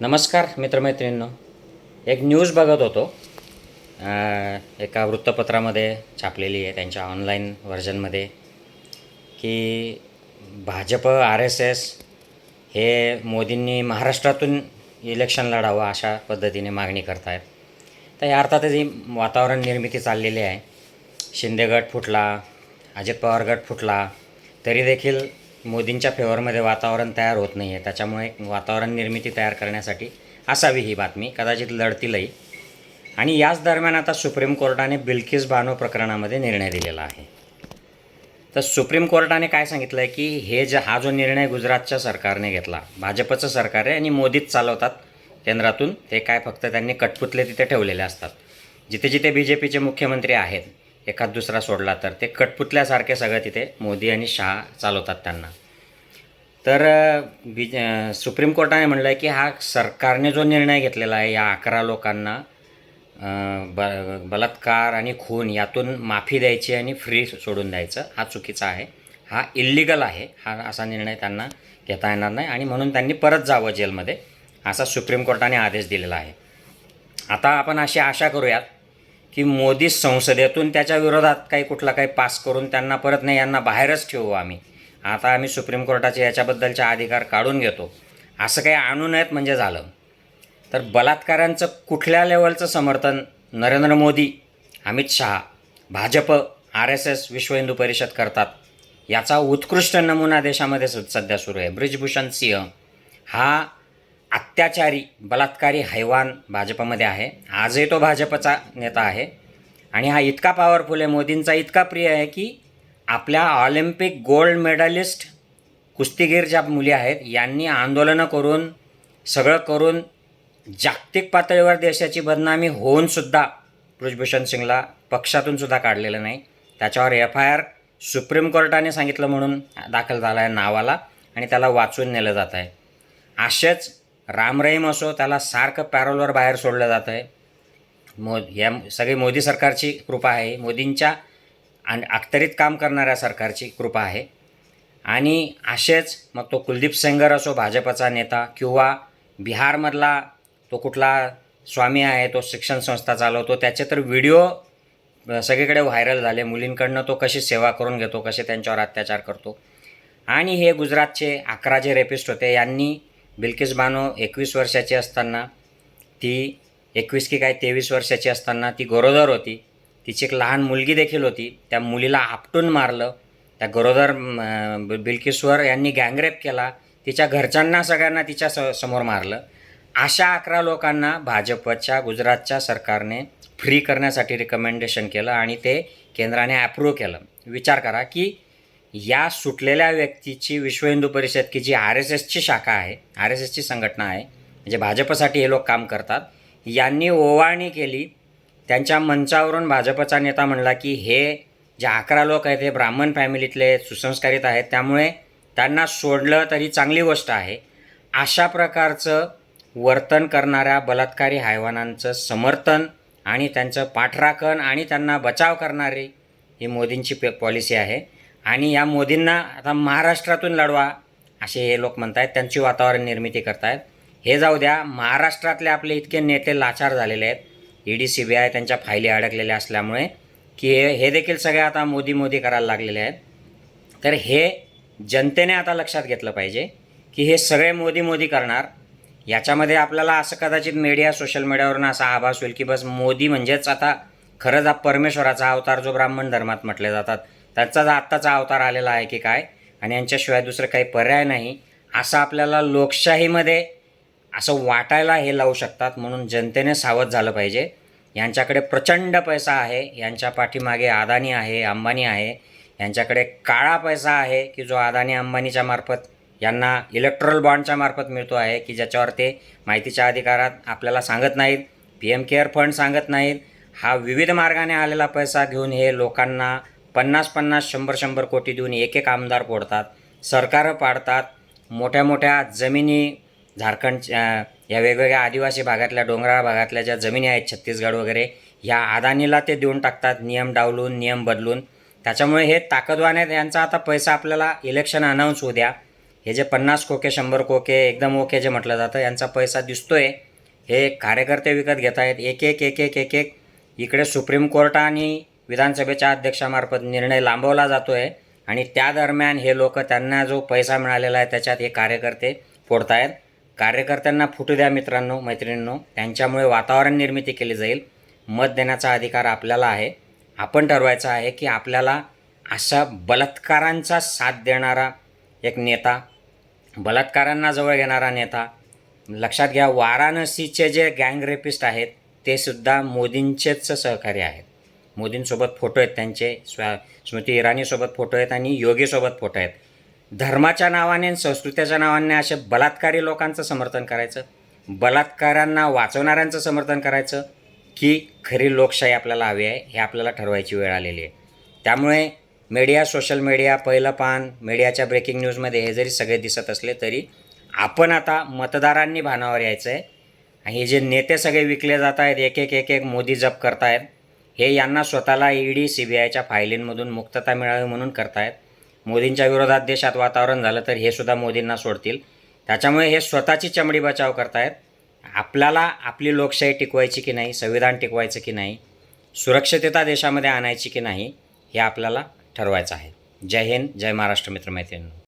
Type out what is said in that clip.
नमस्कार मित्रमैत्रिणींनो. एक न्यूज बघत होतो. एका वृत्तपत्रामध्ये छापलेली आहे त्यांच्या ऑनलाईन व्हर्जनमध्ये की भाजप आर एस एस हे मोदींनी महाराष्ट्रातून इलेक्शन लढावं अशा पद्धतीने मागणी करतायत. तर या अर्थातच ही वातावरण निर्मिती चाललेली आहे. शिंदे गट फुटला अजित पवार गट फुटला तरी देखील मोदींच्या फेवरमध्ये वातावरण तयार होत नाही आहे त्याच्यामुळे वातावरण निर्मिती तयार करण्यासाठी असावी ही बातमी. कदाचित लढतीलही. आणि याच दरम्यान आता सुप्रीम कोर्टाने बिल्किस बानो प्रकरणामध्ये निर्णय दिलेला आहे. तर सुप्रीम कोर्टाने काय सांगितलं आहे की हे ज हा जो निर्णय गुजरातच्या सरकारने घेतला भाजपचं सरकार आहे आणि मोदीच चालवतात केंद्रातून ते काय फक्त त्यांनी कटपुतले तिथे ठेवलेले असतात. जिथे जिथे बी जे पीचे मुख्यमंत्री आहेत एखाद दुसरा सोडला तर ते कठपुतल्यासारखे सगळं तिथे मोदी आणि शहा चालवतात त्यांना. तर बी सुप्रीम कोर्टाने म्हणलं आहे की हा सरकारने जो निर्णय घेतलेला आहे या अकरा लोकांना ब बलात्कार आणि खून यातून माफी द्यायची आणि फ्री सोडून द्यायचं हा चुकीचा आहे. हा इल्लिगल आहे हा असा निर्णय त्यांना घेता येणार नाही आणि म्हणून त्यांनी परत जावं जेलमध्ये असा सुप्रीम कोर्टाने आदेश दिलेला आहे. आता आपण अशी आशा करूयात की मोदी संसदेतून त्याच्या विरोधात काही कुठला काही पास करून त्यांना परत नाही यांना बाहेरच ठेवू आम्ही. आता आम्ही सुप्रीम कोर्टाचे याच्याबद्दलचे अधिकार काढून घेतो. असं काही आणू नयेत म्हणजे झालं. तर बलात्कारांचं कुठल्या लेवलचं समर्थन Narendra Modi Amit Shah Bhajap R S S Vishwa Hindu Parishad करतात याचा उत्कृष्ट नमुना देशामध्ये स- सध्या सुरू आहे. ब्रिजभूषण सिंह हा अत्याचारी बलात्कारी हैवान भाजपमध्ये आहे. आजही तो भाजपचा नेता आहे. आणि हा इतका पॉवरफुल आहे मोदींचा इतका प्रिय आहे की आपल्या ऑलिम्पिक गोल्ड मेडलिस्ट कुस्तीगीर ज्या मुली आहेत यांनी आंदोलनं करून सगळं करून जागतिक पातळीवर देशाची बदनामी होऊनसुद्धा ब्रिजभूषण सिंगला पक्षातून सुद्धा काढलेलं नाही. त्याच्यावर एफ आय आर सुप्रीम कोर्टाने सांगितलं म्हणून दाखल झाला आहे नावाला आणि त्याला वाचून नेलं जात आहे. असेच राम रहीम असो त्याला सारखं पॅरोलवर बाहेर सोडलं जात आहे मो या सगळी मोदी सरकारची कृपा आहे. मोदींच्या आणि अखतरीत काम करणाऱ्या सरकारची कृपा आहे. आणि असेच मग तो कुलदीप सेंगर असो भाजपचा नेता किंवा बिहारमधला तो कुठला स्वामी आहे तो शिक्षण संस्था चालवतो त्याचे तर व्हिडिओ सगळीकडे व्हायरल झाले. मुलींकडनं तो कशी सेवा करून घेतो कसे त्यांच्यावर अत्याचार करतो. आणि हे गुजरातचे अकरा जे रेपिस्ट होते. यांनी बिल्किस बानो एकवीस वर्षाची असताना ती एकवीस की काय तेवीस वर्षाची असताना ती गरोदर होती. तिची एक लहान मुलगी देखील होती. त्या मुलीला आपटून मारलं. त्या गरोदर बिल्किसवर यांनी गँगरेप केला. तिच्या घरच्यांना सगळ्यांना तिच्या स समोर मारलं. अशा अकरा लोकांना भाजपच्या गुजरातच्या सरकारने फ्री करण्यासाठी रिकमेंडेशन केलं आणि ते केंद्राने ॲप्रूव्ह केलं. विचार करा की या सुटलेल्या व्यक्तीची विश्व हिंदू परिषद की जी आर एस एसची शाखा आहे आर एस एसची संघटना आहे म्हणजे भाजपसाठी हे लोक काम करतात यांनी ओवाळणी केली. त्यांच्या मंचावरून भाजपचा नेता म्हणला की हे जे अकरा लोक आहेत हे ब्राह्मण फॅमिलीतले सुसंस्कारित आहेत त्यामुळे त्यांना सोडलं तरी चांगली गोष्ट आहे. अशा प्रकारचं वर्तन करणाऱ्या बलात्कारी हैवानांचं समर्थन आणि त्यांचं पाठराखण आणि त्यांना बचाव करणारी ही मोदींची पे पॉलिसी आहे. आणि या मोदींना आता महाराष्ट्रातून लढवा असे हे लोक म्हणत आहेत त्यांची वातावरण निर्मिती करतायत. हे जाऊ द्या महाराष्ट्रातले आपले इतके नेते लाचार झालेले आहेत. E D C B I त्यांच्या फायली अडकलेल्या असल्यामुळे की हे हे देखील सगळे आता मोदी मोदी करायला लागलेले आहेत. तर हे जनतेने आता लक्षात घेतलं पाहिजे की हे सगळे मोदी मोदी करणार. याच्यामध्ये आपल्याला असं कदाचित मीडिया सोशल मीडियावरून असा आभास होईल की बस मोदी म्हणजेच आता खरंच हा परमेश्वराचा अवतार जो ब्राह्मण धर्मात म्हटले जातात. त्याचाच आत्ताचा अवतार आलेला आहे की काय? आणि यांच्याशिवाय दुसरं काही पर्याय नाही. असं आपल्याला लोकशाहीमध्ये असं वाटायला हे लावू शकतात म्हणून जनतेने सावध झालं पाहिजे. यांच्याकडे प्रचंड पैसा आहे. यांच्या पाठीमागे अदानी आहे अंबानी आहे. यांच्याकडे काळा पैसा आहे की जो अदानी अंबानीच्या मार्फत यांना इलेक्ट्रल बॉन्डच्या मार्फत मिळतो आहे की ज्याच्यावर ते माहितीच्या अधिकारात आपल्याला सांगत नाहीत पी एम केअर फंड सांगत नाहीत. हा विविध मार्गाने आलेला पैसा घेऊन हे लोकांना पन्नास पन्नास शंभर शंभर कोटी देऊन एक एक आमदार फोडतात. सरकारं पाडतात. मोठ्या मोठ्या जमिनी झारखंडच्या या वेगवेगळ्या आदिवासी भागातल्या डोंगराळ भागातल्या ज्या जमिनी आहेत छत्तीसगड वगैरे ह्या अदानीला ते देऊन टाकतात. नियम डावलून नियम बदलून. त्याच्यामुळे हे ताकदवान आहेत. यांचा आता पैसा आपल्याला इलेक्शन अनाऊन्स होऊ द्या. हे जे पन्नास खोके शंभर खोके एकदम ओके जे म्हटलं जातं यांचा पैसा दिसतोय. हे कार्यकर्ते विकत घेत आहेत एक एक एक एक एक एक इकडे सुप्रीम कोर्ट आणि विधानसभेच्या अध्यक्षामार्फत निर्णय लांबवला जातो आहे आणि त्या दरम्यान हे लोक त्यांना जो पैसा मिळालेला आहे त्याच्यात हे कार्यकर्ते फोडतायत. कार्यकर्त्यांना फुटू द्या मित्रांनो मैत्रिणींनो. त्यांच्यामुळे वातावरण निर्मिती केली जाईल. मत देण्याचा अधिकार आपल्याला आहे. आपण ठरवायचं आहे की आपल्याला अशा बलात्कारांचा साथ देणारा एक नेता बलात्कारांना जवळ घेणारा नेता लक्षात घ्या वाराणसीचे जे गँग रेपिस्ट आहेत ते सुद्धा मोदींचेच सहकारी आहेत. मोदींसोबत फोटो आहेत त्यांचे स्वा स्मृती इराणीसोबत फोटो आहेत आणि योगीसोबत फोटो आहेत. धर्माच्या नावाने आणि संस्कृतीच्या नावाने असे बलात्कारी लोकांचं समर्थन करायचं बलात्कारांना वाचवणाऱ्यांचं समर्थन करायचं की खरी लोकशाही आपल्याला हवी आहे हे आपल्याला ठरवायची वेळ आलेली आहे. त्यामुळे मीडिया सोशल मीडिया पहिलं पान मीडियाच्या ब्रेकिंग न्यूजमध्ये हे जरी सगळे दिसत असले तरी आपण आता मतदारांनी भानावर यायचं आहे आणि हे जे नेते सगळे विकले जात आहेत एक एक एक एक मोदी जप करतायत हे यांना स्वतःला ईडी सी बी आयच्या फायलींमधून मुक्तता मिळावी म्हणून करतायत. मोदींच्या विरोधात देशात वातावरण झालं तर हे सुद्धा मोदींना सोडतील. त्याच्यामुळे हे स्वतःची चमडी बचाव करतायत. आपल्याला आपली लोकशाही टिकवायची की नाही संविधान टिकवायचं की नाही सुरक्षितता देशामध्ये आणायची की नाही हे आपल्याला ठरवायचं आहे. जय हिंद जय महाराष्ट्र मित्रमैत्रिणी